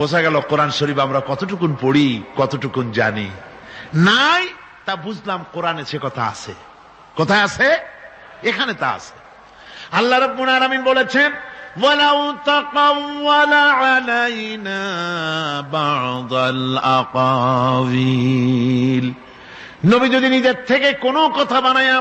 বোঝা গেল কোরআন শরীফ আমরা কতটুকুন পড়ি কতটুকুন জানি নাই তা বুঝলাম কোরআনে সে কথা আছে কোথায় আছে এখানে তা আছে আল্লাহ রব্বুল আলামিন বলেছেন ولو تقول علينا بعض الأقاويل নবী যদি নিজের থেকে কোনো কথা বানায়া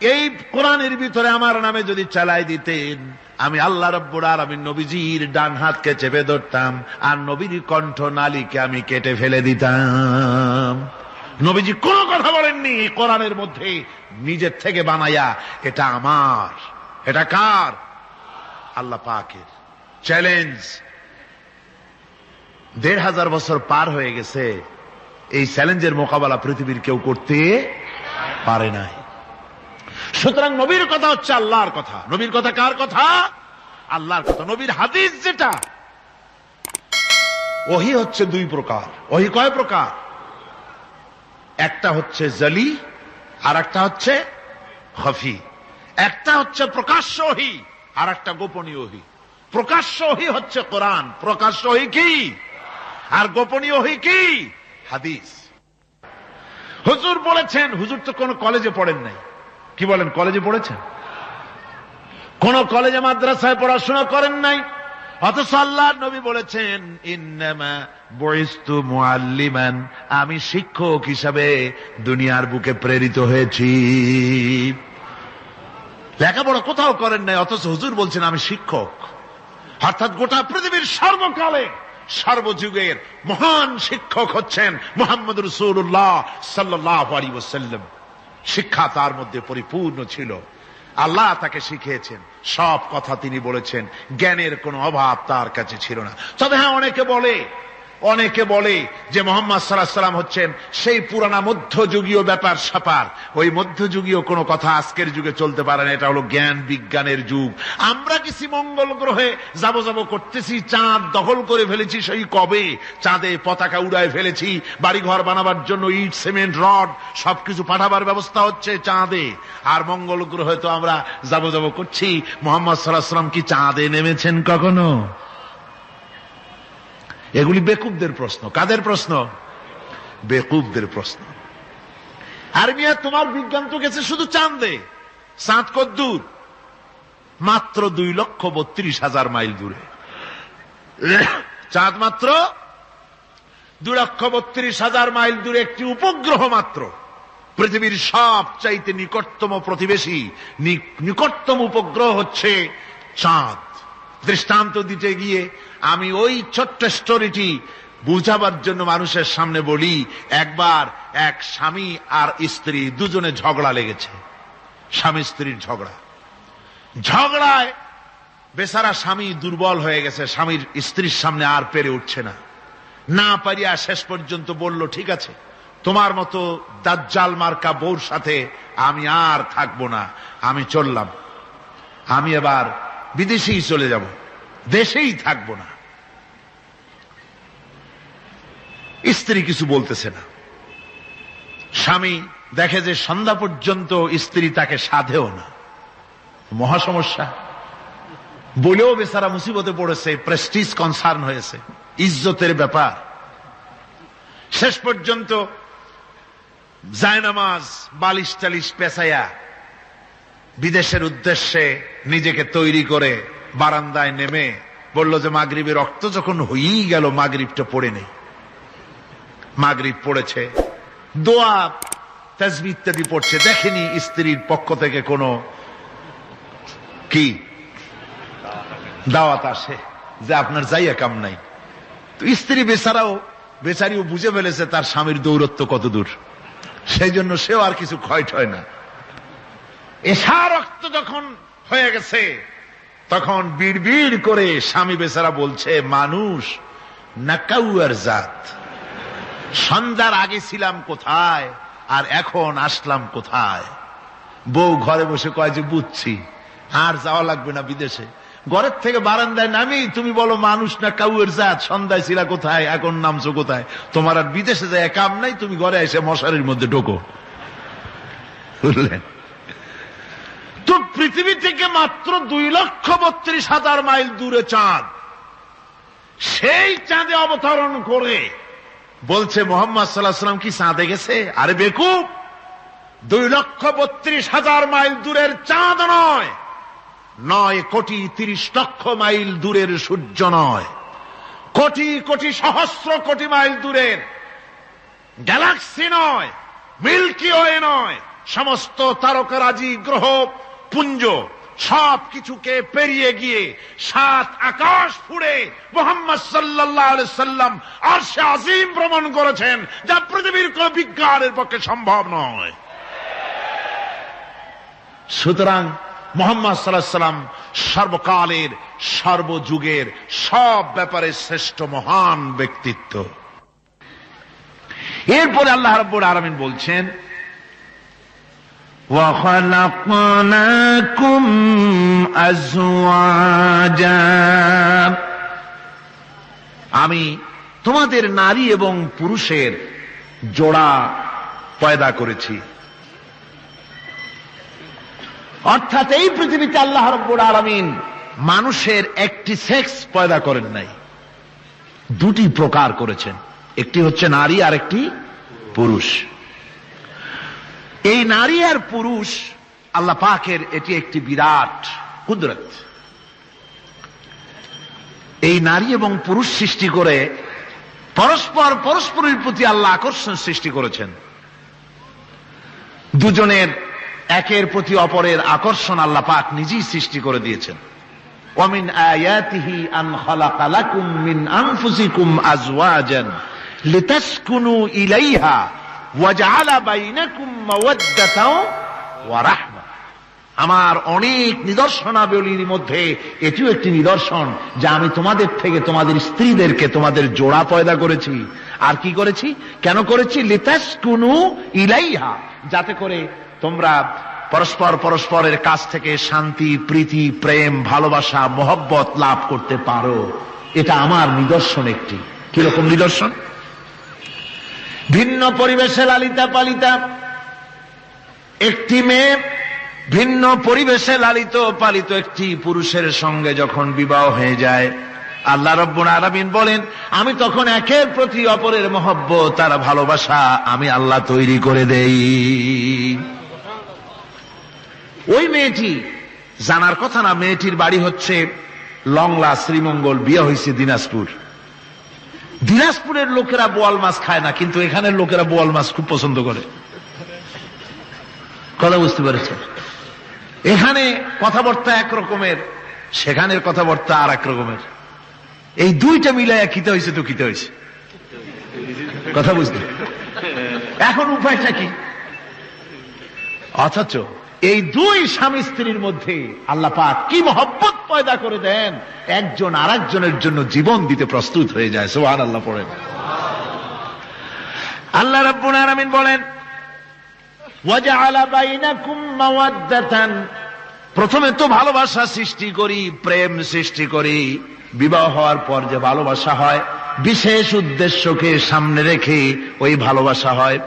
এই কোরআনের ভিতরে আমার নামে যদি চালাই দিতেন, আমি আল্লাহ রব্বুর আলমিন নবীজির ডান হাতকে চেপে ধরতাম, আর নবীর কণ্ঠ নালীকে আমি কেটে ফেলে দিতাম। নবীজি কোনো কথা বলেননি কোরআনের মধ্যে নিজের থেকে বানায়া, এটা আমার। এটা কার? আল্লাহ পাকের। চ্যালেঞ্জ দেড় হাজার বছর পার হয়ে গেছে, এই চ্যালেঞ্জের মোকাবেলা পৃথিবীর কেউ করতে পারে নাই। সুতরাং নবীর কথা হচ্ছে আল্লাহর কথা। নবীর কথা কার কথা? আল্লাহর কথা। নবীর হাদিস যেটা, ওহি হচ্ছে দুই প্রকার। ওহি কয় প্রকার? একটা হচ্ছে জলি আর একটা হচ্ছে হফি একটা হচ্ছে প্রকাশ্য ওহি আর একটা গোপনীয় ওহি। প্রকাশ্য ওহি হচ্ছে কোরআন। প্রকাশ্য ওহি কি? আর গোপনীয় ওহি কি? হাদিস। হুজুর বলেছেন, হুজুর তো কোন কলেজে পড়েন নাই। কি বলেন, কলেজে পড়েছেন? কোন কলেজে, মাদ্রাসায় পড়াশোনা করেন নাই। অথচ আল্লাহ নবী বলেছেন, ইন্নামা আমি শিক্ষক হিসাবে দুনিয়ার বুকে প্রেরিত হয়েছি। লেখাপড়া কোথাও করেন নাই, অথচ হুজুর বলছেন, আমি শিক্ষক। অর্থাৎ গোটা পৃথিবীর সর্বকালে, সর্বযুগের মহান শিক্ষক হচ্ছেন মোহাম্মদ রসুল্লাহ সাল্লাহ আলী ওসাল্লাম শিক্ষা তার মধ্যে পরিপূর্ণ ছিল। আল্লাহ তাকে শিখিয়েছেন। সব কথা তিনি বলেছেন। জ্ঞানের কোনো অভাব তার কাছে ছিল না। তবে হ্যাঁ অনেকে বলে অনেকে বলে যে মোহাম্মদ সাল্লাহ সাল্লাম হচ্ছেন সেই পুরানা মধ্যযুগীয় ব্যাপার স্যাপার। ওই মধ্যযুগীয় কোনো কথা আজকের যুগে চলতে পারে না, এটা হলো জ্ঞান বিজ্ঞানের যুগ। আমরা কিছু মঙ্গল গ্রহে যাব যাব করতেছি, চাঁদ দখল করে ফেলেছি, সেই কবে? চাঁদে পতাকা উড়ায় ফেলেছি বাড়ি ঘর বানাবার জন্য ইট, সিমেন্ট, রড সবকিছু পাঠাবার ব্যবস্থা হচ্ছে চাঁদে। আর মঙ্গল গ্রহে তো আমরা যাব যাব করছি। মোহাম্মদ সাল্লাহ সাল্লাম কি চাঁদে নেমেছেন কখনো? এগুলি বেকুবদের প্রশ্ন। কাদের প্রশ্ন? বেকুবদের প্রশ্ন। আর মিয়া, তোমার বিজ্ঞান তো গেছে শুধু চাঁদে। চাঁদ কদ্দূর। মাত্র দুই লক্ষ বত্রিশ হাজার মাইল দূরে। চাঁদ মাত্র দুই লক্ষ বত্রিশ হাজার মাইল দূরে একটি উপগ্রহ মাত্র। পৃথিবীর সব চাইতে নিকটতম প্রতিবেশী নিকটতম উপগ্রহ হচ্ছে চাঁদ। দৃষ্টান্ত দিতে গিয়ে আমি ওই ছোট্ট স্টোরিটি বুঝাবার জন্য মানুষের সামনে বলি, একবার এক স্বামী আর স্ত্রী দুজনে ঝগড়া লেগেছে। স্বামী স্ত্রীর ঝগড়া। ঝগড়ায় বেচারা স্বামী দুর্বল হয়ে গেছে, স্বামীর স্ত্রীর সামনে আর পেরে উঠছে না। না পারিয়া শেষ পর্যন্ত বলল, ঠিক আছে, তোমার মতো দাজ্জাল মার্কা বউর সাথে আমি আর থাকব না, আমি চললাম। আমি এবার বিদেশেই চলে যাব। দেশেই থাকব না। স্ত্রী কিছু বলতেছে না। স্বামী দেখে যে সন্ধ্যা পর্যন্ত স্ত্রী তাকে সাধেও না। মহা সমস্যা বলেও বেচারা মুসিবতে পড়েছে প্রেস্টিজ কনসার্ন হয়েছে, ইজ্জতের ব্যাপার। শেষ পর্যন্ত জায়নামাজ, বালিশ টালিশ পেঁচাইয়া বিদেশের উদ্দেশ্যে নিজেকে তৈরি করে বারান্দায় নেমে বলল যে মাগরীবের রক্ত যখন হয়েই গেল, মাগরীবটা পড়ে নেই। মাগরীব পড়েছে। দোয়া, তেজবি ইত্যাদি পড়ছে। দেখেনি স্ত্রীর পক্ষ থেকে কোনো কি? দাওয়াত আসে যে আপনার যাইয়া কাম নাই। তো স্ত্রী বেচারাও, বেচারিও বুঝে ফেলেছে তার স্বামীর দৌরত্ব কত দূর সেই জন্য সেও আর কিছু ক্ষয় ঠয় না। এসা রক্ত যখন হয়ে গেছে, তখন বিড় বিড় করে স্বামী বেচারা বলছে, মানুষ, নাকাউয়ার জাত। সন্ধ্যার আগে ছিলাম কোথায়, আর এখন আসলাম কোথায়? বউ ঘরে বসে কয় যে, বুঝছি, আর যাওয়া লাগবে না বিদেশে। ঘরের থেকে বারান্দায় নামি, তুমি বলো, মানুষ না কাউয়ের জাত, সন্ধ্যায় ছিলা কোথায়, এখন নামছো কোথায়? তোমার আর বিদেশে যায় কাম নাই, তুমি ঘরে এসে মশারির মধ্যে ঢোকো। বুঝলেন তো পৃথিবী থেকে মাত্র দুই লক্ষ বত্রিশ হাজার মাইল দূরে চাঁদ। সেই চাঁদে অবতরণ করে বলছে মোহাম্মদ সাল্লাহ সাল্লাম কি চাঁদে গেছে? আরে বেকুব, দুই লক্ষ বত্রিশ হাজার মাইল দূরের চাঁদ নয় নয় কোটি তিরিশ লক্ষ মাইল দূরের সূর্য নয়, কোটি কোটি সহস্র কোটি মাইল দূরের গ্যালাক্সি নয়, মিল্কি ওয়ে নয়, সমস্ত তারকারাজি গ্রহ পুঞ্জ সব কিছুকে পেরিয়ে গিয়ে সাত আকাশ ফুড়ে মোহাম্মদ সাল্লাহ সাল্লাম আর সে আজিম ভ্রমণ করেছেন, যা পৃথিবীর কোন বিজ্ঞানের পক্ষে সম্ভব নয়। সুতরাং মোহাম্মদ সাল্লাহ সাল্লাম সর্বকালের, সর্বযুগের সব ব্যাপারে শ্রেষ্ঠ মহান ব্যক্তিত্ব। এরপরে আল্লাহ রব্বুর আলমিন বলছেন وخلقناكم أزواجا আমি তোমাদের নারী এবং পুরুষের জোড়া পয়দা করেছি অর্থাৎ এই পৃথিবীতে আল্লাহ রব্বুর আলমিন মানুষের একটি সেক্স পয়দা করেন নাই দুটি প্রকার করেছেন একটি হচ্ছে নারী আর একটি পুরুষ এই নারী আর পুরুষ আল্লাহ পাকের এটি একটি বিরাট কুদরত এই নারী এবং পুরুষ সৃষ্টি করে পরস্পর পরস্পরের প্রতি আল্লাহ আকর্ষণ সৃষ্টি করেছেন দুজনের একের প্রতি অপরের আকর্ষণ আল্লাহ পাক নিজেই সৃষ্টি করে দিয়েছেন ومن آياته أن خلق لكم من أنفسكم أزواجا لتسكنوا إليها আমার অনেক নিদর্শনাবলীর মধ্যে এটিও একটি নিদর্শন যা আমি তোমাদের থেকে তোমাদের স্ত্রীদেরকে তোমাদের জোড়া পয়দা করেছি। আর কি করেছি? কেন করেছি? লিতাস কুনু ইলাইহা। যাতে করে তোমরা পরস্পর পরস্পরের কাছ থেকে শান্তি, প্রীতি, প্রেম, ভালোবাসা, মহব্বত লাভ করতে পারো। এটা আমার নিদর্শন একটি। কীরকম নিদর্শন? ভিন্ন পরিবেশে লালিতা পালিতা। একটি মেয়ে ভিন্ন পরিবেশে লালিত পালিত একটি পুরুষের সঙ্গে যখন বিবাহ হয়ে যায়, আল্লাহ রব্বুল আলামিন বলেন, আমি তখন একের প্রতি অপরের মহব্বত, তার ভালোবাসা আমি আল্লাহ তৈরি করে দেই। ওই মেয়েটি, জানার কথা না, মেয়েটির বাড়ি হচ্ছে লংলা শ্রীমঙ্গল, বিয়ে হয়েছে দিনাজপুর। দিনাজপুরের লোকেরা বোয়াল মাছ খায় না, কিন্তু এখানের লোকেরা বোয়াল মাছ খুব পছন্দ করে। কথা বুঝতে পেরেছেন? এখানে কথাবার্তা এক রকমের, সেখানের কথাবার্তা আর এক রকমের। এই দুইটা মিলাইয়া কিতে হয়েছে তো কিতে হয়েছে। কথা বুঝতে এখন উপায়টা কি? অথচ এই দুই স্বামী স্ত্রীর মধ্যে আল্লাহ পাক কি মহব্বত পয়দা করে দেন? একজন আর একজনের জন্য জীবন দিতে প্রস্তুত হয়ে যায় সোহান আল্লাহ পড়েন। আল্লাহ রাব্বুল বলেন প্রথমে তো ভালোবাসা সৃষ্টি করি, প্রেম সৃষ্টি করি, বিবাহ হওয়ার পর যে ভালোবাসা হয়, বিশেষ উদ্দেশ্যকে সামনে রেখে ওই ভালোবাসা হয়।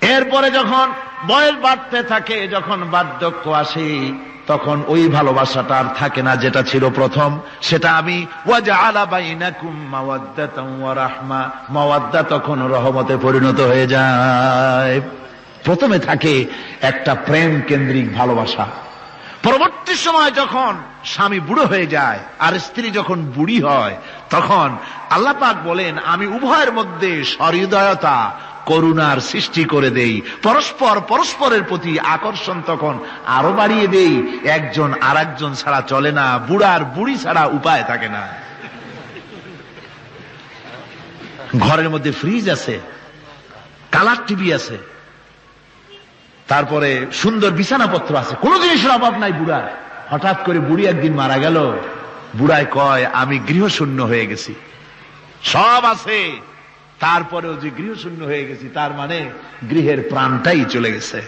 এরপরে যখন বয়স বাড়তে থাকে, যখন বার্ধক্য আসে, তখন ওই ভালোবাসাটা আর থাকে না যেটা ছিল প্রথম। সেটা আমি তখন রহমতে পরিণত হয়ে যায়। প্রথমে থাকে একটা প্রেম কেন্দ্রিক ভালোবাসা। পরবর্তী সময় যখন স্বামী বুড়ো হয়ে যায়, আর স্ত্রী যখন বুড়ি হয়, তখন আল্লাহ পাক বলেন, আমি উভয়ের মধ্যে সহৃদয়তা করুণার সৃষ্টি করে দেই। পরস্পর পরস্পরের প্রতি আকর্ষণ তখন আরও বাড়িয়ে দেই। একজন আর একজন ছাড়া চলে না, বুড়ার বুড়ি ছাড়া উপায় থাকে না। ঘরের মধ্যে ফ্রিজ আছে, কালার টিভি আছে, তারপরে সুন্দর বিছানাপত্র আছে। কোন জিনিসের অভাব নাই বুড়ার হঠাৎ করে বুড়ি একদিন মারা গেল। বুড়ায় কয়, আমি গৃহশূন্য হয়ে গেছি। সব আছে। তারপরেও যে গৃহশূন্য হয়ে গেছি, তার মানে গৃহের প্রাণটাই চলে গেছে।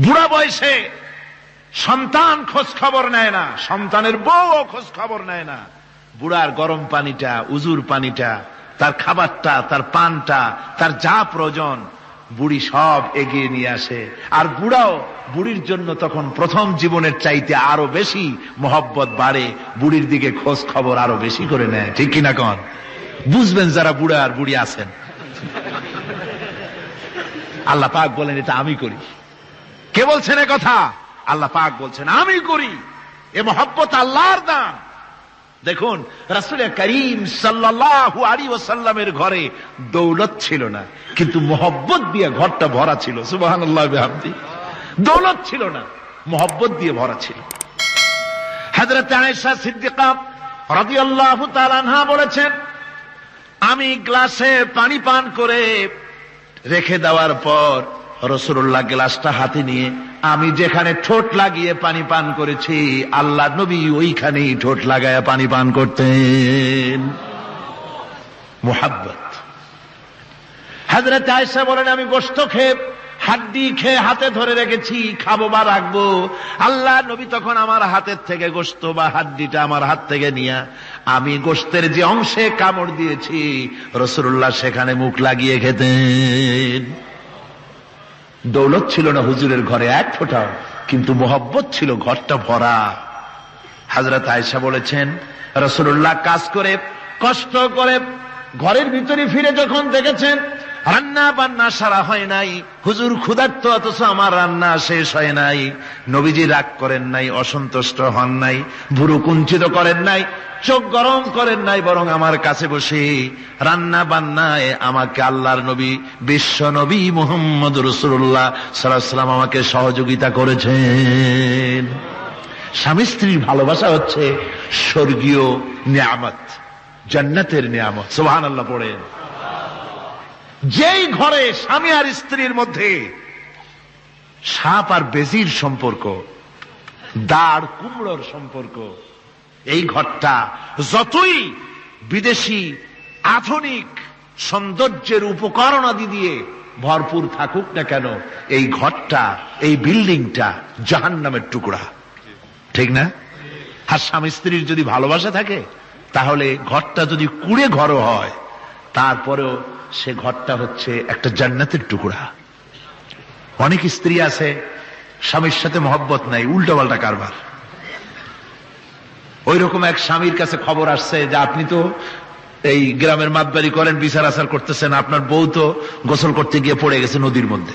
বুড়া বয়সে সন্তান খোঁজ খবর নেয় না, সন্তানের বউ খোঁজ খবর নেয় না। বুড়ার গরম পানিটা, উজুর পানিটা, তার খাবারটা, তার পানটা, তার যা প্রয়োজন, বুড়ি সব এগিয়ে নিয়ে আসে। আর বুড়াও বুড়ির জন্য তখন প্রথম জীবনের চাইতে আরও বেশি মহব্বত বাড়ে, বুড়ির দিকে খোঁজ খবর আরও বেশি করে নেয়। ঠিক কিনা কন? বুঝবেন যারা বুড়া আর বুড়ি আছেন। আল্লাহ পাক বলেন, এটা আমি করি। কে বলছেন কথা? আল্লাহ পাক বলছেন, আমি করি। এ মহব্বত আল্লাহর দান। দেখুন, রাসুল করিম সাল্লাহু আলী ওসাল্লামের ঘরে দৌলত ছিল না, কিন্তু মোহব্বত দিয়ে ঘরটা ভরা ছিল। সুবাহান দৌলত ছিল না, মোহব্বত দিয়ে ভরা ছিল। হাজরত আয়েশা সিদ্দিকা রাদিয়াল্লাহু তাআলা বলেছেন আমি গ্লাসে পানি পান করে রেখে দেওয়ার পর রসুল্লাহ গ্লাসটা হাতে নিয়ে, আমি যেখানে ঠোঁট লাগিয়ে পানি পান করেছি, আল্লাহ নবী ওইখানেই ঠোঁট লাগায় পানি পান করতেন। মোহাব্বত। হাজরত আয়সা বলেন, আমি গোস্ত খেয়ে হাড্ডি খেয়ে হাতে ধরে রেখেছি, খাব বা রাখব। আল্লাহ নবী তখন আমার হাতের থেকে গোস্ত বা হাড্ডিটা আমার হাত থেকে নিয়ে আমি গোস্তের যে অংশে কামড় দিয়েছি, রসুল্লাহ সেখানে মুখ লাগিয়ে খেতেন। দৌলত ছিল না হুজুরের ঘরে এক ফোটাও, কিন্তু মোহব্বত ছিল ঘরটা ভরা। হাজরত আয়সা বলেছেন, রসুল্লাহ কাজ করে, কষ্ট করে ঘরের ভিতরে ফিরে যখন দেখেছেন রান্না বান্না সারা হয় নাই। হুজুর ক্ষুধার্ত অথচ আমার রান্না শেষ হয় নাই। নবীজি রাগ করেন নাই, অসন্তুষ্ট হন নাই, ভুরু কুঞ্চিত করেন নাই, চোখ গরম করেন নাই, বরং আমার কাছে বসে রান্না বান্নায় আমাকে আল্লাহর নবী, বিশ্ব নবী মোহাম্মদ রসুল্লাহ সাল্লাম আমাকে সহযোগিতা করেছেন। স্বামী স্ত্রীর ভালোবাসা হচ্ছে স্বর্গীয় নিয়ামত, জান্নাতের নিয়ামত। সোহান আল্লাহ পড়েন। যেই ঘরে স্বামী আর স্ত্রীর মধ্যে সাপ আর বেজির সম্পর্ক, দাঁড় কুমড়োর সম্পর্ক, এই ঘরটা যতই বিদেশি, আধুনিক, সৌন্দর্যের উপকরণাদি দিয়ে ভরপুর থাকুক না কেন, এই ঘরটা, এই বিল্ডিংটা জাহান নামের টুকরা। ঠিক না? আর স্বামী স্ত্রীর যদি ভালোবাসা থাকে, তাহলে ঘরটা যদি কুড়ে ঘর হয়, তারপরেও সে ঘরটা হচ্ছে একটা জান্নাতের টুকরা। অনেক স্ত্রী আছে, স্বামীর সাথে মহব্বত নাই, উল্টো পাল্টা কারবার। ওই রকম এক স্বামীর কাছে খবর আসছে যে আপনি তো এই গ্রামের মাতবাড়ি করেন, বিচার আচার করতেছেন, আপনার বউ তো গোসল করতে গিয়ে পড়ে গেছে নদীর মধ্যে।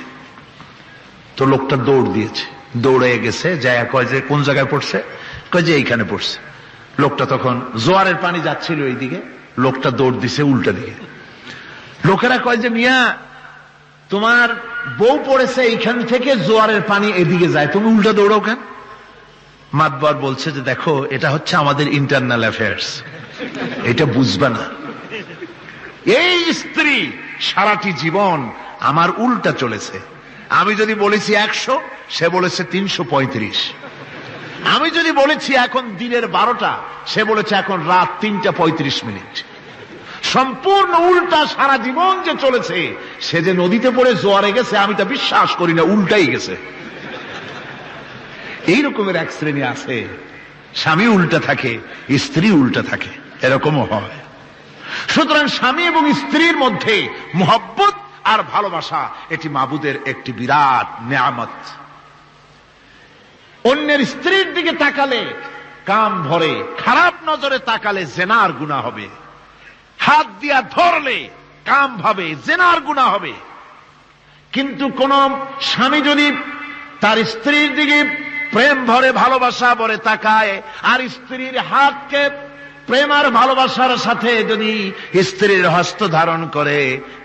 তো লোকটা দৌড় দিয়েছে। দৌড়ে গেছে, যায় কয় যে কোন জায়গায় পড়ছে? কয় যে এইখানে পড়ছে। লোকটা তখন জোয়ারের পানি যাচ্ছিল এইদিকে, লোকটা দৌড় দিছে উল্টা দিকে। লোকেরা কয় যে, মিয়া, তোমার বউ পড়েছে এইখান থেকে জোয়ারের পানি এদিকে যায়। তুমি উল্টা দৌড়াও কেন? মাতবার বলছে যে, দেখো, এটা হচ্ছে আমাদের ইন্টারনাল অ্যাফেয়ার্স এটা বুঝবে না। এই স্ত্রী সারাটি জীবন আমার উল্টা চলেছে। আমি যদি বলেছি একশো, সে বলেছে তিনশো পঁয়ত্রিশ। আমি যদি বলেছি এখন দিনের বারোটা, সে বলেছে এখন রাত তিনটা পঁয়ত্রিশ মিনিট। সম্পূর্ণ উল্টা সারা জীবন যে চলেছে, সে যে নদীতে পড়ে জোয়ারে গেছে, আমি তা বিশ্বাস করি না, উল্টাই গেছে। এই রকমের এক শ্রেণি আছে, স্বামী উল্টা থাকে, স্ত্রী উল্টা থাকে, এরকমও হয়। সুতরাং স্বামী এবং স্ত্রীর মধ্যে মোহব্বত আর ভালোবাসা, এটি মাবুদের একটি বিরাট নেয়ামত। অন্যের স্ত্রীর দিকে তাকালে কাম ভরে খারাপ নজরে তাকালে জেনার গুণা হবে। হাত দিয়া ধরলে কাম ভাবে, জেনার গুণা হবে। কিন্তু কোন স্বামী যদি তার স্ত্রীর দিকে প্রেম ভরে, ভালোবাসা ভরে তাকায়, আর স্ত্রীর হাতকে প্রেম আর ভালোবাসার সাথে যদি স্ত্রীর হস্ত ধারণ করে,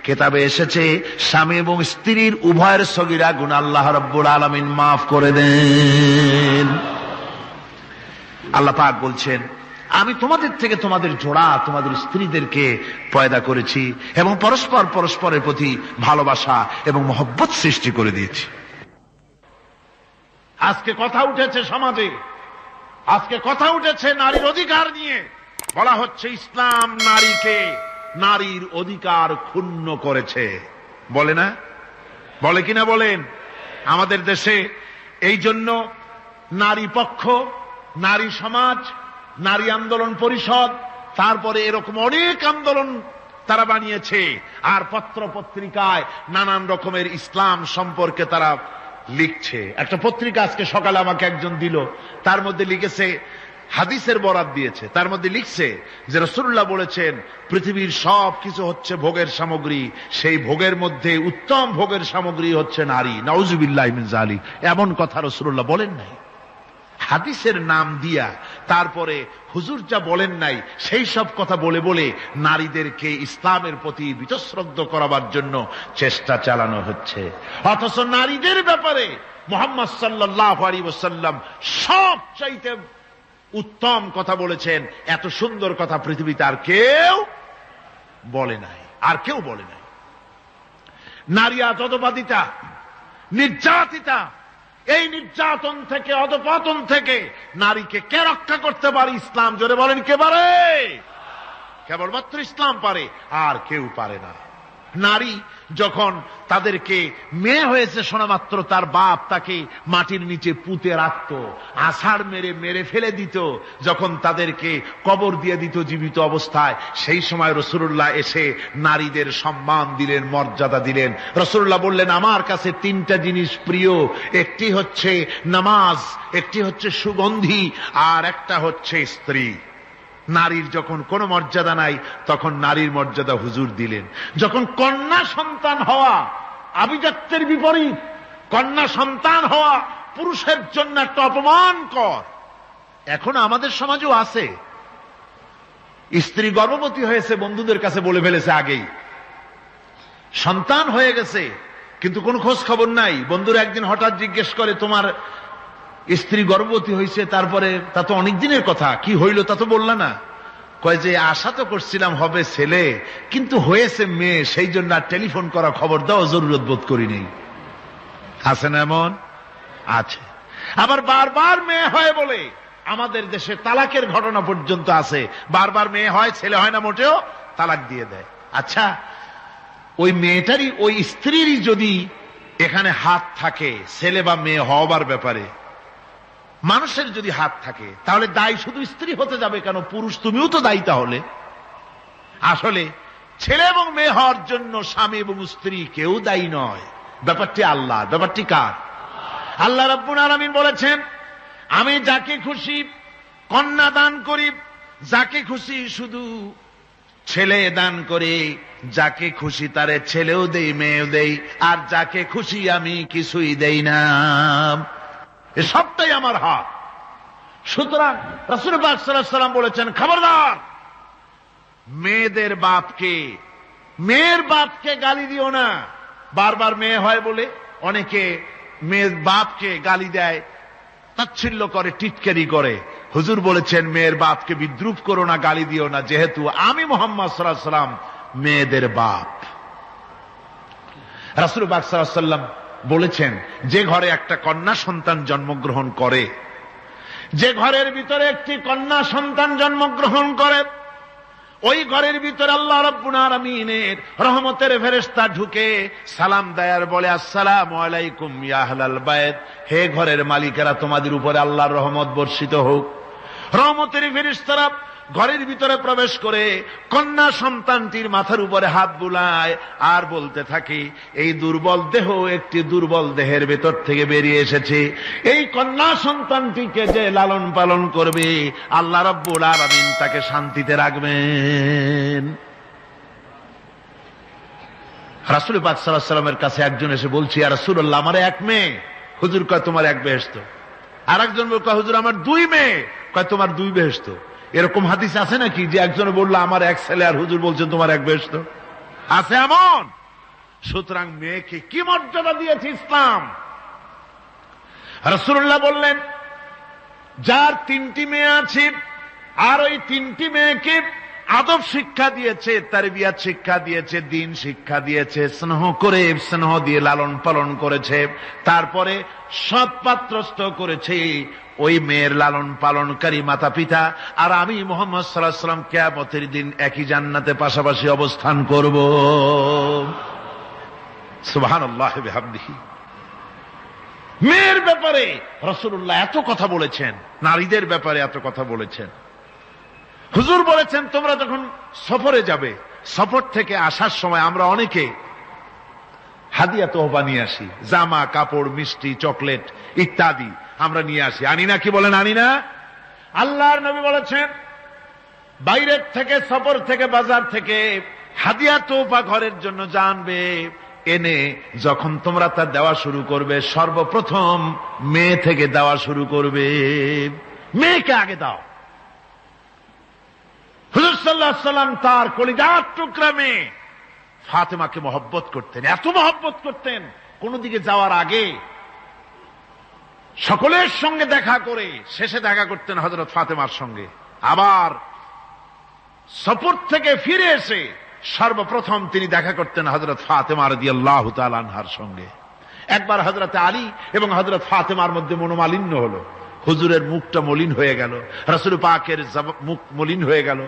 কেতাবে এসেছে, স্বামী এবং স্ত্রীর উভয়ের সগিরা গুণ আল্লাহ রব্বুল আলমিন মাফ করে দেন। আল্লাহ পাক বলছেন আমি তোমাদের থেকে তোমাদের জোড়া, তোমাদের স্ত্রীদেরকে পয়দা করেছি এবং পরস্পর পরস্পরের প্রতি ভালোবাসা এবং মহব্বত সৃষ্টি করে দিয়েছি। আজকে কথা উঠেছে সমাজে। আজকে কথা উঠেছে নারীর অধিকার নিয়ে। বলা হচ্ছে ইসলাম নারীকে নারীর অধিকার ক্ষুণ্ণ করেছে। বলে না? বলে কিনা বলেন? আমাদের দেশে এই জন্য নারী পক্ষ, নারী সমাজ নারী আন্দোলন পরিষদ, তারপরে এরকম অনেক আন্দোলন তারা বানিয়েছে, আর পত্র পত্রিকায় নানান রকমের ইসলাম সম্পর্কে তারা লিখছে। একটা পত্রিকা আজকে সকালে আমাকে একজন দিল, তার মধ্যে লিখেছে, হাদিসের বরাত দিয়েছে। তার মধ্যে লিখছে যে রসুল্লাহ বলেছেন, পৃথিবীর সব কিছু হচ্ছে ভোগের সামগ্রী, সেই ভোগের মধ্যে উত্তম ভোগের সামগ্রী হচ্ছে নারী। নওজুবিল্লাহ জালি এমন কথা রসুল্লাহ বলেন নাই। হাদিসের নাম দিয়া তারপরে হুজুর যা বলেন নাই, সেই সব কথা বলে বলে নারীদেরকে ইসলামের প্রতি বিতশ্রদ্ধ করাবার জন্য চেষ্টা চালানো হচ্ছে। অথচ নারীদের ব্যাপারে মোহাম্মদ সাল্লাহ আলী সব চাইতে উত্তম কথা বলেছেন। এত সুন্দর কথা পৃথিবীতে আর কেউ বলে নাই, আর কেউ বলে নাই। নারী আজ অদবাদিতা নির্যাতিতা এই নির্যাতন থেকে, অধপতন থেকে নারীকে কে রক্ষা করতে পারে? ইসলাম, জোরে বলেন, কে পারে? কেবলমাত্র ইসলাম পারে, আর কেউ পারে না। নারী যখন তাদেরকে মেয়ে হয়েছে শোনা মাত্র তার বাপ তাকে মাটির নিচে পুঁতে রাখত, আষাঢ় মেরে মেরে ফেলে দিত, যখন তাদেরকে কবর দিয়ে দিত জীবিত অবস্থায়, সেই সময় রসুল্লাহ এসে নারীদের সম্মান দিলেন, মর্যাদা দিলেন। রসুল্লাহ বললেন, আমার কাছে তিনটা জিনিস প্রিয়, একটি হচ্ছে নামাজ, একটি হচ্ছে সুগন্ধি, আর একটা হচ্ছে স্ত্রী। নারীর যখন কোনো মর্যাদা নাই, তখন নারীর মর্যাদা হুজুর দিলেন। যখন কন্যা সন্তান হওয়া আভিজাত্যের বিপরীত, কন্যা সন্তান হওয়া পুরুষের জন্য একটা অপমান কর। এখন আমাদের সমাজও আছে। স্ত্রী গর্ভবতী হয়েছে, বন্ধুদের কাছে বলে ফেলেছে আগেই। সন্তান হয়ে গেছে, কিন্তু কোনো খোঁজ খবর নাই। বন্ধুরা একদিন হঠাৎ জিজ্ঞেস করে, তোমার স্ত্রী গর্ভবতী হয়েছে তারপরে তা তো অনেক দিনের কথা, কি হইল তা তো বললা না। কয় যে, আশা তো করছিলাম হবে ছেলে, কিন্তু হয়েছে মেয়ে, সেই জন্য আর টেলিফোন করা খবর দেওয়া জরুরত বোধ করিনি আছে না এমন? আছে। আবার বারবার মেয়ে হয় বলে, আমাদের দেশে তালাকের ঘটনা পর্যন্ত আছে। বারবার মেয়ে হয়, ছেলে হয় না মোটেও, তালাক দিয়ে দেয়। আচ্ছা ওই মেয়েটারই, ওই স্ত্রীরই যদি এখানে হাত থাকে, ছেলে বা মেয়ে হওয়ার ব্যাপারে মানুষের যদি হাত থাকে, তাহলে দায়ী শুধু স্ত্রী হতে যাবে কেন? পুরুষ তুমিও তো দায়ী তাহলে। আসলে ছেলে এবং মেয়ে হওয়ার জন্য স্বামী এবং স্ত্রী কেউ দায়ী নয়। ব্যাপারটি আল্লাহ। ব্যাপারটি কার? আল্লাহ রব্বুল আলমিন বলেছেন, আমি যাকে খুশি কন্যা দান করি, যাকে খুশি শুধু ছেলে দান করে, যাকে খুশি তারে ছেলেও দেই, মেয়েও দেই, আর যাকে খুশি আমি কিছুই দেই না। সবটাই আমার হাত। সুতরাং রসুল সাল্লাম বলেছেন, খবরদার, মেয়েদের বাপকে, মেয়ের বাপকে গালি দিও না। বারবার মেয়ে হয় বলে অনেকে মেয়ের বাপকে গালি দেয়, তাচ্ছিল্য করে, টিটকারি করে। হুজুর বলেছেন, মেয়ের বাপকে বিদ্রুপ করো না, গালি দিও না। যেহেতু আমি মোহাম্মদ সাল্লাহ সাল্লাম মেয়েদের বাপ। রাসুল বাক সাল্লাম বলেছেন, যে ঘরে একটা কন্যা সন্তান জন্মগ্রহণ করে, যে ঘরের ভিতরে একটি কন্যা সন্তান জন্মগ্রহণ করে, ওই ঘরের ভিতরে আল্লাহ রব্বুল আলামিনের রহমতের ফেরেশতা ঢুকে সালাম দেয়ার বলে, আসসালাম আলাইকুম ইয়া আহলাল বাইত। হে ঘরের মালিকেরা, তোমাদের উপরে আল্লাহর রহমত বর্ষিত হোক। রহমতের ফেরেশতারা ঘরের ভিতরে প্রবেশ করে কন্যা সন্তানটির মাথার উপরে হাত বুলায় আর বলতে থাকে, এই দুর্বল দেহ একটি দুর্বল দেহের ভেতর থেকে বেরিয়ে এসেছে। এই কন্যা সন্তানটিকে যে লালন পালন করবে, আল্লাহ রব্বুল আলামিন তাকে শান্তিতে রাখবেন। রাসুল সাল্লামের কাছে একজন এসে বলছি আর রাসুল্লাহ আমার এক মেয়ে? হুজুর কয়, তোমার এক বেহেস্ত আর একজন কয়, হুজুর, আমার দুই মেয়ে। কয়, তোমার দুই বেহেস্ত এরকম হাদিস আছে নাকি যে একজনে বলল, আমার এক ছেলে আর হুজুর বলছেন তোমার এক বেহেস্ত আছে এমন? সুতরাং মেয়েকে কি মর্যাদা দিয়েছে ইসলাম? রসুল্লাহ বললেন, যার তিনটি মেয়ে আছে, আর ওই তিনটি মেয়েকে আদব শিক্ষা দিয়েছে তার বিয়াদ শিক্ষা দিয়েছে, দিন শিক্ষা দিয়েছে, স্নেহ করে স্নেহ দিয়ে লালন পালন করেছে, তারপরে সৎপাত্রস্থ করেছে ওই মেয়ের লালন পালনকারী মাতা পিতা আর আমি মোহাম্মদ সাল্লাহ সাল্লাম দিন একই জান্নাতে পাশাপাশি অবস্থান করব। মেয়ের ব্যাপারে রসুল্লাহ এত কথা বলেছেন, নারীদের ব্যাপারে এত কথা বলেছেন। হুজুর বলেছেন, তোমরা যখন সফরে যাবে, সফর থেকে আসার সময় আমরা অনেকে হাদিয়া তোহবা নিয়ে আসি। জামা, কাপড়, মিষ্টি, চকলেট ইত্যাদি আমরা নিয়ে আসি। আনি না কি বলেন আনি না আল্লাহর নবী বলেছেন, বাইরের থেকে, সফর থেকে, বাজার থেকে হাদিয়া তোফা ঘরের জন্য জানবে। এনে যখন তোমরা তা দেওয়া শুরু করবে, সর্বপ্রথম মেয়ে থেকে দেওয়া শুরু করবে। মেয়েকে আগে দাও। সাল্লাম তার কলিজার টুকরা মেয়ে ফাতেমাকে মহব্বত করতেন। এত মহব্বত করতেন কোন দিকে যাওয়ার আগে সকলের সঙ্গে দেখা করে শেষে দেখা করতেন হজরত ফাতেমার সঙ্গে। আবার সফর থেকে ফিরে এসে সর্বপ্রথম তিনি দেখা করতেন হজরত ফাতেমার দিয়াল্লাহ তালানহার সঙ্গে। একবার হজরত আলী এবং হজরত ফাতেমার মধ্যে মনোমালিন্য হলো। হুজুরের মুখটা মলিন হয়ে গেল, রসুল পাকের মুখ মলিন হয়ে গেল।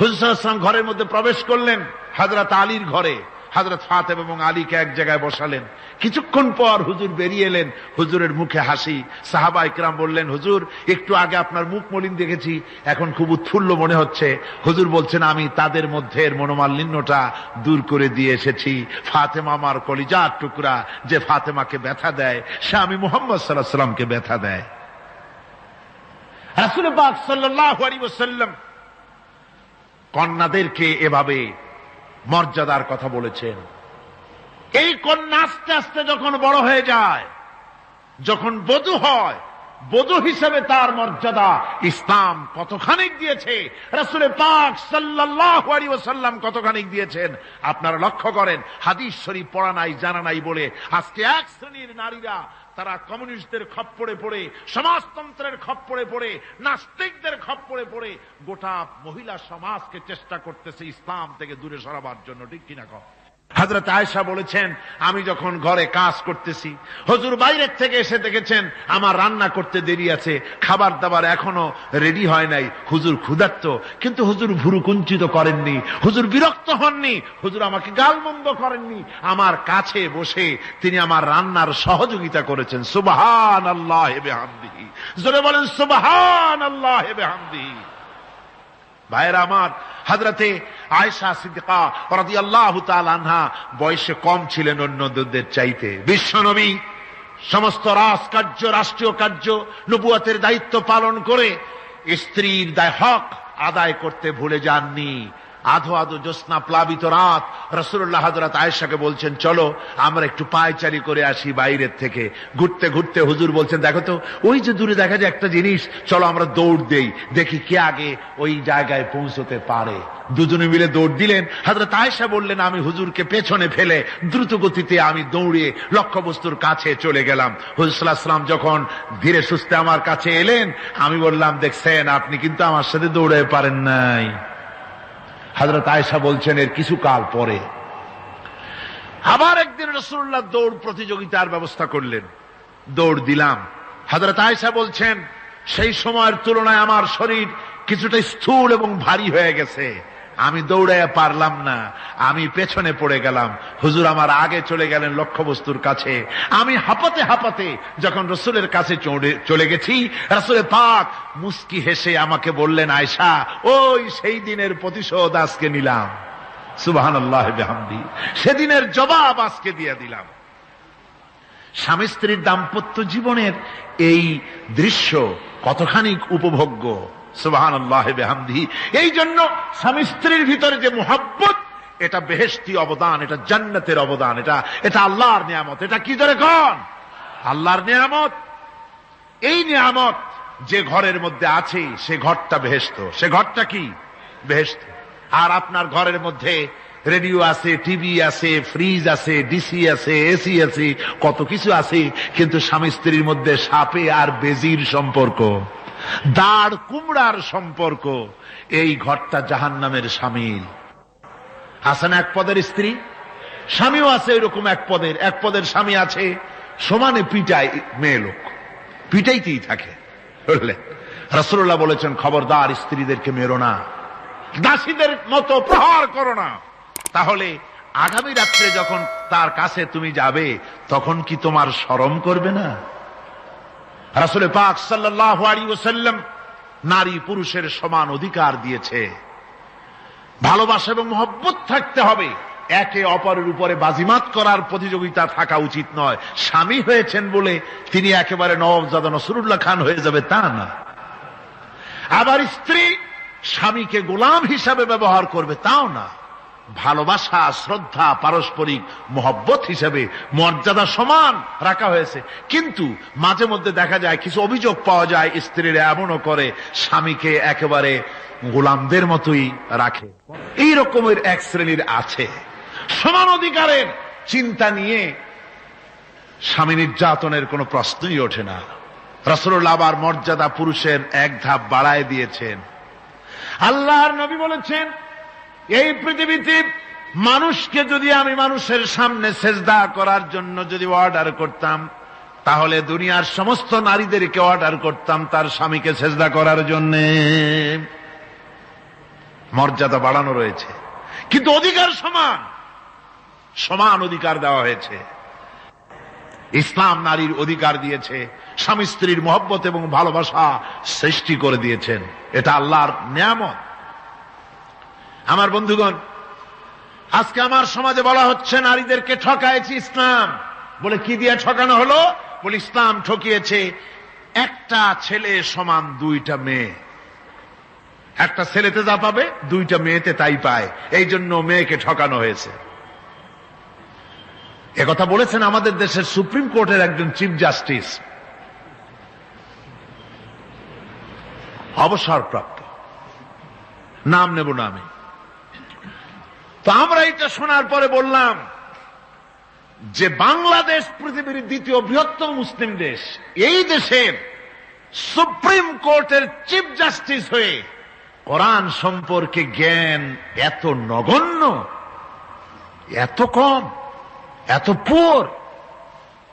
হুজুর সাল্লাল্লাহু ঘরের মধ্যে প্রবেশ করলেন হজরত আলীর ঘরে। হজরত ফাতেম এবং আলীকে এক জায়গায় বসালেন। কিছুক্ষণ পর হুজুর বেরিয়ে এলেন, হুজুরের মুখে হাসি। সাহাবা ইকরাম বললেন, হুজুর, একটু আগে আপনার মুখ মলিন দেখেছি, এখন খুব উৎফুল্ল মনে হচ্ছে। হুজুর বলছেন, আমি তাদের মধ্যে এর মনোমালিন্যটা দূর করে দিয়ে এসেছি। ফাতেমা আমার কলিজার টুকরা, যে ফাতেমাকে ব্যথা দেয়, সে আমি মোহাম্মদ সাল্লাহ সাল্লামকে ব্যথা দেয়। রাসুল পাক সাল্লাল্লাহু আলাইহি কন্যাদেরকে এভাবে মর্যাদার কথা বলেছেন। এই কন্যা আস্তে আস্তে যখন বড় হয়ে যায়, যখন বধূ হয়, বধূ হিসেবে তার মর্যাদা ইসলাম কতখানিক দিয়েছে? রাসুলের পাক সাল্লাল্লাহু আলাইহি ওয়াসাল্লাম কতখানিক দিয়েছেন? আপনারা লক্ষ্য করেন, হাদিস শরীফ পড়া নাই, জানা নাই বলে আজকে এক শ্রেণির নারীরা তারা কমিউনিস্টদের খপ্পড়ে পড়ে, সমাজতন্ত্রের খপ্পড়ে পড়ে, নাস্তিকদের খপ্পড়ে পড়ে, গোটা মহিলা সমাজকে চেষ্টা করতেছে ইসলাম থেকে দূরে সরাবার জন্য, ঠিক কিনা কম হাজরত আয়েশা বলেছেন, আমি যখন ঘরে কাজ করতেছি, হুজুর বাইরের থেকে এসে দেখেছেন, আমার রান্না করতে দেরি আছে খাবার দাবার এখনও রেডি হয় নাই, হুজুর ক্ষুধার্ত, কিন্তু হুজুর ভুরু কুঞ্চিত করেননি, হুজুর বিরক্ত হননি, হুজুর আমাকে গালমন্দ করেননি, আমার কাছে বসে তিনি আমার রান্নার সহযোগিতা করেছেন সুবহান আল্লাহ হেবে হামদিহি জোরে বলেন সুবহান আল্লাহ হেবে হামদিহি ভাইয়েরা আমার হাজরাতে আয়সা সিদ্দিকা রাজি আল্লাহ আনহা বয়সে কম ছিলেন অন্য দুধের চাইতে বিশ্বনবী সমস্ত রাজকার্য, রাষ্ট্রীয় কার্য, নবুয়াতের দায়িত্ব পালন করে স্ত্রীর দায় হক আদায় করতে ভুলে যাননি। আধো আধো জ্যোৎস্না প্লাবিত রাত রসুল্লাহ হাজরাত আয়েশাকে বলছেন, চলো, আমরা একটু পায়চারি করে আসি বাইরের থেকে। ঘুরতে ঘুরতে হুজুর বলছেন, দেখো তো, ওই যে দূরে দেখা যায় একটা জিনিস, চলো আমরা দৌড় দেই, দেখি কে আগে ওই জায়গায় পৌঁছতে পারে। দুজনে মিলে দৌড় দিলেন। হাজরত আয়েশা বললেন, আমি হুজুরকে পেছনে ফেলে দ্রুত গতিতে আমি দৌড়ে লক্ষ্যবস্তুর কাছে চলে গেলাম। হুজুরাম যখন ধীরে সুস্থে আমার কাছে এলেন, আমি বললাম, দেখছেন, আপনি কিন্তু আমার সাথে দৌড়ে পারেন নাই। হাজরত আয়সা বলছেন, এর কিছু কাল পরে আবার একদিন রসুল্লাহ দৌড় প্রতিযোগিতার ব্যবস্থা করলেন। দৌড় দিলাম। হাজরত আয়সা বলছেন, সেই সময়ের তুলনায় আমার শরীর কিছুটা স্থূল এবং ভারী হয়ে গেছে। আমি দৌড়াইয়া পারলাম না। আমি পেছনে পড়ে গেলাম। হুজুর আমার আগে চলে গেলেন লক্ষ্যবস্তুর কাছে। আমি হাঁপাতে হাঁপাতে যখন রসুলের কাছে চলে গেছি রসুলের পাক মুস্কি হেসে আমাকে বললেন আয়সা ওই সেই দিনের প্রতিশোধ আজকে নিলাম। আল্লাহ সেদিনের জবাব আজকে দিয়ে দিলাম। স্বামী স্ত্রীর দাম্পত্য জীবনের এই দৃশ্য কতখানি উপভোগ্য। সুবাহান এই জন্য স্বামী স্ত্রীর ভিতরে যে মোহাব্বত, এটা বেহেস্তি অবদান, এটা জান্নাতের অবদান, এটা এটা আল্লাহর নিয়ামত। এটা কি ধরে কন? আল্লাহর নিয়ামত। এই নিয়ামত যে ঘরের মধ্যে আছে, সে ঘরটা বেহেস্ত সে ঘরটা কি? বেহেস্ত আর আপনার ঘরের মধ্যে রেডিও আছে, টিভি আছে, ফ্রিজ আছে, ডিসি আছে, এসি আছে, কত কিছু আছে, কিন্তু স্বামী স্ত্রীর মধ্যে সাপে আর বেজির সম্পর্ক। দাঁড় কুমড়ার সম্পর্ক, এই ঘরটা জাহান নামের সামিল আছেন এক পদের স্ত্রী, স্বামীও আছে এরকম এক পদের। এক পদের স্বামী আছে, সমানে পিটায় মেয়ে লোক। পিটাইতেই থাকে। রসুল্লাহ বলেছেন, খবরদার স্ত্রীদেরকে মেরো না। দাসীদের মতো প্রহার করো না। তাহলে আগামী রাত্রে যখন তার কাছে তুমি যাবে, তখন কি তোমার শরম করবে না? রাসুলে পাক সাল্লাহ আলী ওসাল্লাম নারী পুরুষের সমান অধিকার দিয়েছে। ভালোবাসা এবং মহব্বত থাকতে হবে। একে অপরের উপরে বাজিমাত করার প্রতিযোগিতা থাকা উচিত নয়। স্বামী হয়েছেন বলে তিনি একেবারে নবজাদা নসরুল্লাহ খান হয়ে যাবে তা না। আবার স্ত্রী স্বামীকে গোলাম হিসাবে ব্যবহার করবে তাও না। ভালোবাসা, শ্রদ্ধা, পারস্পরিক মহব্বত হিসেবে মর্যাদা সমান রাখা হয়েছে। কিন্তু মাঝে মধ্যে দেখা যায় কিছু অভিযোগ পাওয়া যায়, স্ত্রীরা এমনও করে, স্বামীকে একেবারে গোলামদের মতোই রাখে। এই রকমের এক শ্রেণির আছে। সমান অধিকারের চিন্তা নিয়ে স্বামী নির্যাতনের কোনো প্রশ্নই ওঠে না। রসরুল্লাহ মর্যাদা পুরুষের এক ধাপ বাড়ায় দিয়েছেন। আল্লাহর নবী বলেছেন এই পৃথিবীতে মানুষকে যদি আমি মানুষের সামনে সেজদা করার জন্য যদি অর্ডার করতাম, তাহলে দুনিয়ার সমস্ত নারীদেরকে অর্ডার করতাম তার স্বামীকে সেজদা করার জন্য। মর্যাদা বাড়ানো রয়েছে। কিন্তু অধিকার সমান। সমান অধিকার দেওয়া হয়েছে। ইসলাম নারীর অধিকার দিয়েছে, স্বামী স্ত্রীর মহব্বত এবং ভালোবাসা সৃষ্টি করে দিয়েছেন। এটা আল্লাহর নিয়ামত। আমার বন্ধুগণ, আজকে আমার সমাজে বলা হচ্ছে নারীদেরকে ঠকাইছে ইসলাম। বলে কি দিয়ে ঠকানো হলো? বলে ইসলাম ঠকিয়েছে একটা ছেলে সমান দুইটা মেয়ে। একটা ছেলেতে যা পাবে, দুইটা মেয়েতে তাই পায়। এই জন্য মেয়েকে ঠকানো হয়েছে। একথা বলেছেন আমাদের দেশের সুপ্রিম কোর্টের একজন চিফ জাস্টিস। অবসরপ্রাপ্ত। নাম নেব না আমি। তো আমরা এটা শোনার পরে বললাম যে বাংলাদেশ পৃথিবীর দ্বিতীয় বৃহত্তম মুসলিম দেশ। এই দেশের সুপ্রিম কোর্টের চিফ জাস্টিস হয়ে কোরআন সম্পর্কে জ্ঞান এত নগণ্য, এত কম, এত পুর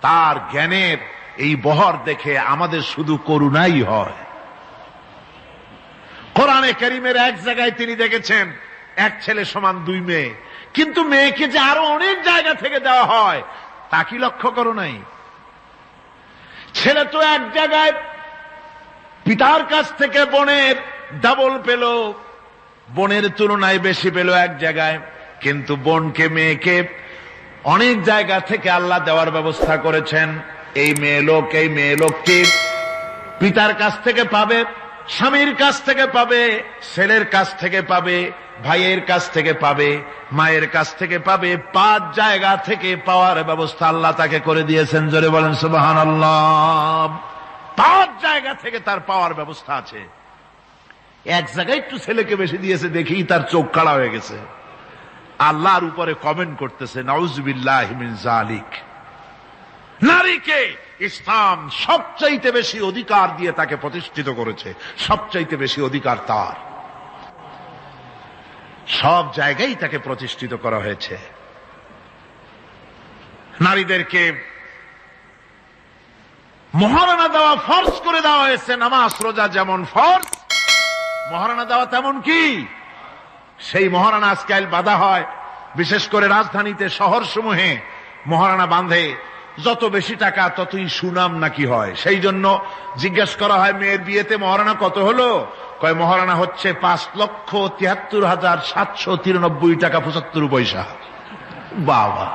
তার জ্ঞানের এই বহর দেখে আমাদের শুধু করুণাই হয়। কোরআনে করিমের এক জায়গায় তিনি দেখেছেন এক ছেলে সমান দুই মেয়ে। কিন্তু মেয়েকে যে আরও অনেক জায়গা থেকে দেওয়া হয়, তা কি লক্ষ্য করো নাই? ছেলে তো এক জায়গায় পিতার কাছ থেকে বোনের ডাবল পেল, বোনের তুলনায় বেশি পেল এক জায়গায়। কিন্তু বোনকে, মেয়েকে অনেক জায়গা থেকে আল্লাহ দেওয়ার ব্যবস্থা করেছেন। এই মেয়ে লোক, এই মেয়ে লোকটি পিতার কাছ থেকে পাবে। স্বামীর কাছ থেকে পাবে, ছেলের কাছ থেকে পাবে, ভাইয়ের কাছ থেকে পাবে, মায়ের কাছ থেকে পাবে, পাঁচ জায়গা থেকে পাওয়ার ব্যবস্থা আল্লাহ তাকে করে দিয়েছেন। জোরে বলেন সুবাহান পাঁচ জায়গা থেকে তার পাওয়ার ব্যবস্থা আছে। এক জায়গায় একটু ছেলেকে বেশি দিয়েছে, দেখি তার চোখ কাড়া হয়ে গেছে। আল্লাহর উপরে কমেন্ট করতেছে, নাউজবিল্লাহ জালিক নারীকে ইসলাম সবচাইতে বেশি অধিকার দিয়ে তাকে প্রতিষ্ঠিত করেছে, সবচাইতে বেশি অধিকার তার। সব জায়গায় তাকে প্রতিষ্ঠিত করা হয়েছে। নারীদেরকে মহারণা দেওয়া ফর্জ করে দেওয়া হয়েছে, নামাজ, রোজা যেমন ফর্জ মহারণা দেওয়া তেমন কি? সেই মহারানা আজকাল বাধা হয়, বিশেষ করে রাজধানীতে শহর সমূহে মহারানা বাঁধে। যত বেশি টাকা, ততই সুনাম নাকি হয়। সেই জন্য জিজ্ঞেস করা হয়, মেয়ের বিয়েতে মহারানা কত হলো? কয়, মহারানা হচ্ছে পাঁচ লক্ষ তিয়াত্তর হাজার সাতশো তিরানব্বই টাকা পঁচাত্তর পয়সা। বাবা,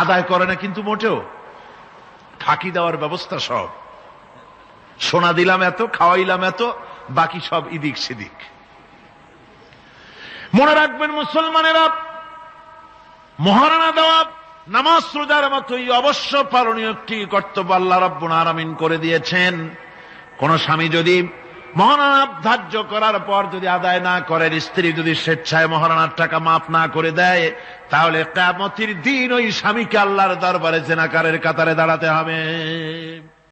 আদায় করে না কিন্তু মোটেও। ফাঁকি দেওয়ার ব্যবস্থা সব। সোনা দিলাম এত, খাওয়াইলাম এত, বাকি সব ইদিক সেদিক। মনে রাখবেন মুসলমানেরা, মহারানা দেওয়া নামাজ রোজার মতোই অবশ্য পালনীয় একটি কর্তব্য আল্লাহ রব্বুল আরামিন করে দিয়েছেন। কোন স্বামী যদি মহারানা ধার্য করার পর যদি আদায় না করেন, স্ত্রী যদি স্বেচ্ছায় মহারণার টাকা মাফ না করে দেয়, তাহলে কেমতির দিন ওই স্বামীকে আল্লাহর দরবারে জেনাকারের কাতারে দাঁড়াতে হবে।